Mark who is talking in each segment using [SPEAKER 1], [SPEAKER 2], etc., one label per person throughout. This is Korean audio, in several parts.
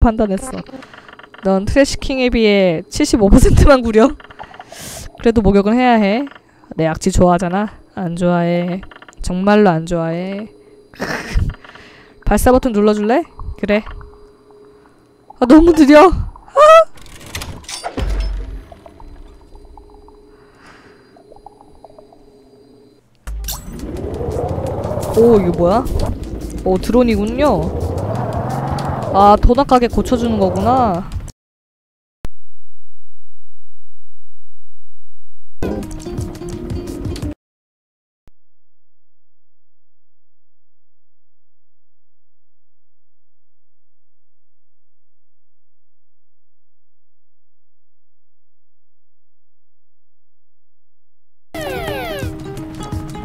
[SPEAKER 1] 판단했어. 넌 트래시킹에 비해 75%만 구려. 그래도 목욕은 해야 해. 내 악취 좋아하잖아. 안 좋아해. 정말로 안 좋아해. 발사 버튼 눌러줄래? 그래. 아 너무 느려. 오 이거 뭐야? 오 드론이군요. 아 도넛 가게 고쳐주는 거구나.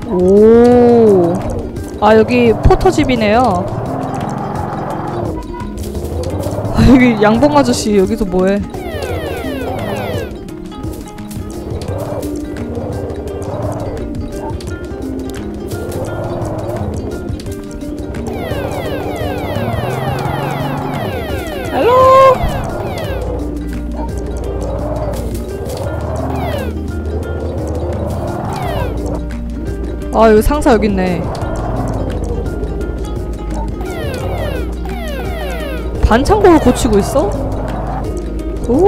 [SPEAKER 1] 오. 아, 여기 포터집이네요. 여기 양봉 아저씨 여기서 뭐해? 아, 여기 상사 여기 있네. 반창고를 고치고 있어? 오!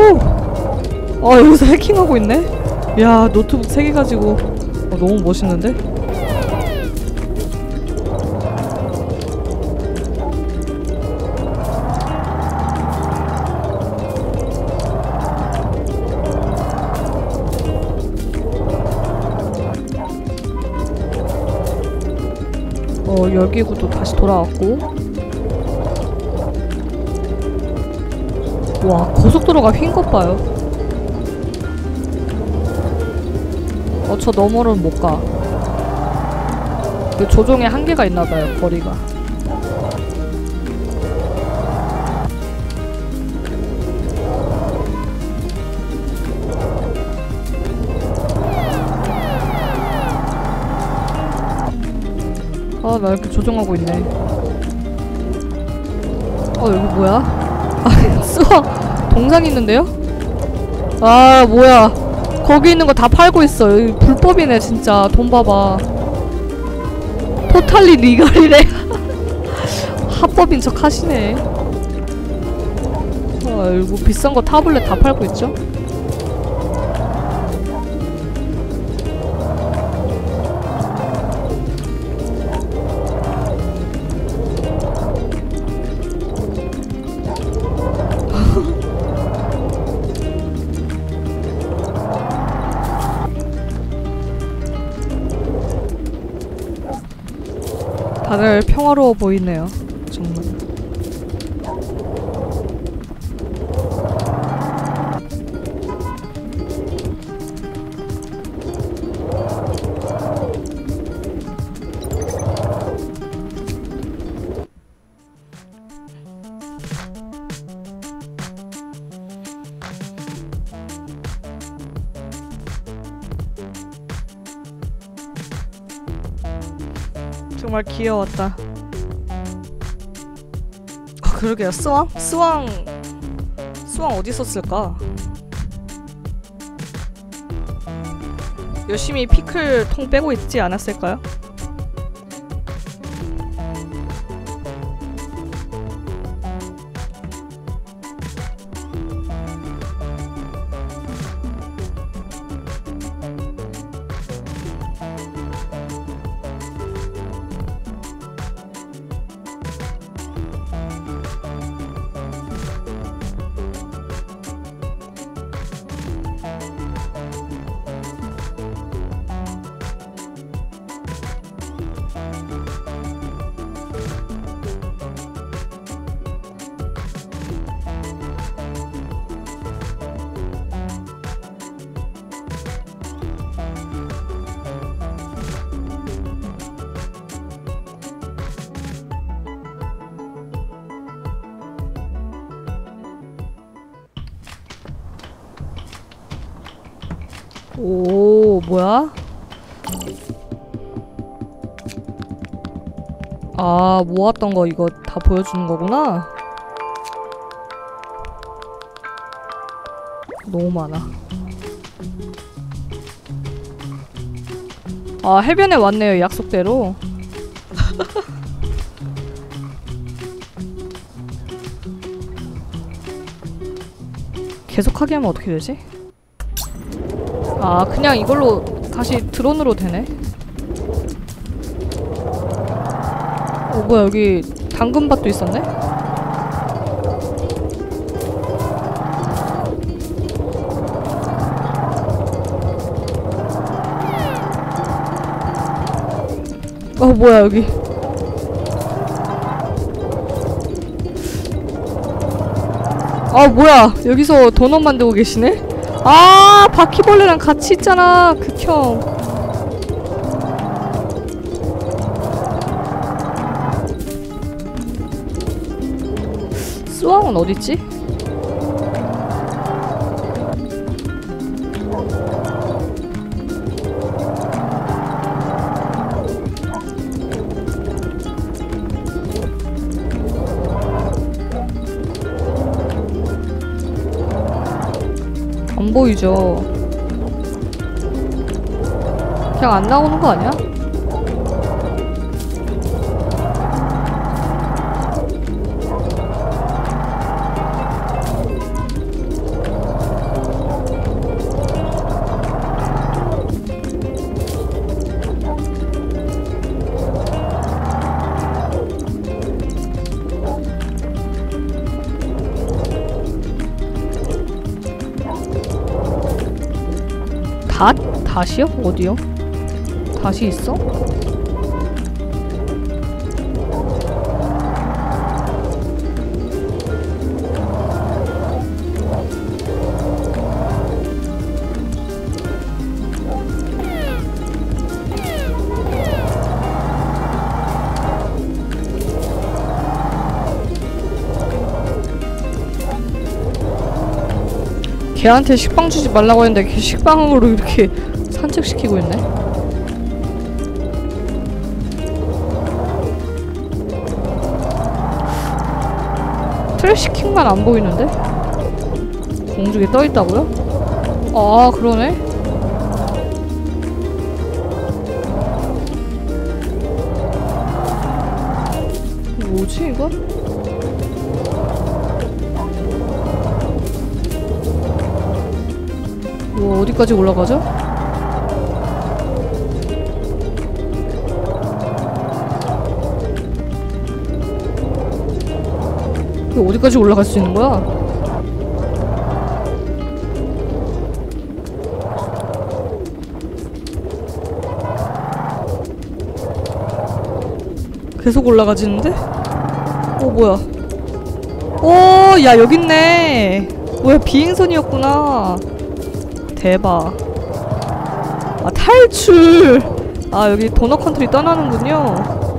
[SPEAKER 1] 아, 여기서 해킹하고 있네? 야, 노트북 3개 가지고. 어, 너무 멋있는데? 어, 열기구도 다시 돌아왔고. 와, 고속도로가 휜 것 봐요. 어, 저 너머로는 못 가. 그 조종에 한계가 있나 봐요, 거리가. 아, 나 이렇게 조종하고 있네. 어, 여기 뭐야? 아, 수학 동상 있는데요? 아, 뭐야. 거기 있는 거 다 팔고 있어. 불법이네, 진짜. 돈 봐봐. 토탈리 리갈이래. 합법인 척 하시네. 아이고, 비싼 거 타블렛 다 팔고 있죠? 다들 평화로워 보이네요. 정말. 정말 귀여웠다. 아, 그러게요. 스왕? 스왕 스왕 어디 있었을까? 열심히 피클 통 빼고 있지 않았을까요? 오, 뭐야? 아, 모았던 거 이거 다 보여주는 거구나. 너무 많아. 아 해변에 왔네요 약속대로. 계속 하게 하면 어떻게 되지? 아 그냥 이걸로 다시 드론으로 되네. 어 뭐야 여기 당근밭도 있었네? 어 뭐야 여기 아 뭐야 여기서 도넛 만들고 계시네? 아 바퀴벌레랑 같이 있잖아 극혐 스왕은 어딨지? 안 보이죠? 그냥 안 나오는 거 아니야? 닷? 닷이요? 어디요? 닷이 있어? 걔한테 식빵 주지 말라고 했는데 걔 식빵으로 이렇게 산책시키고 있네. 트래시킹만 안 보이는데? 공중에 떠 있다고요? 아 그러네. 뭐지 이거? 이거 어디까지 올라가죠? 이거 어디까지 올라갈 수 있는 거야? 계속 올라가지는데? 어 뭐야? 오, 야 여기 있네. 뭐야 비행선이었구나. 대박. 아 탈출. 아 여기 도넛 컨트리 떠나는군요.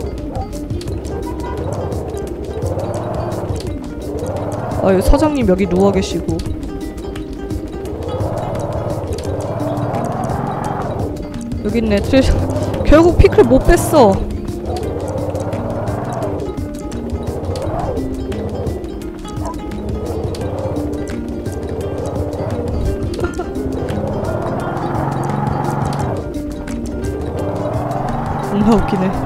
[SPEAKER 1] 아 여기 사장님 여기 누워 계시고. 여기 있네 트레. 결국 피클 못 뺐어. 존나 웃기네.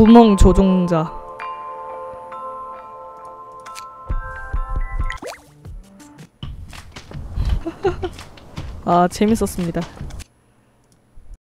[SPEAKER 1] 구멍 조종자. 아, 재밌었습니다.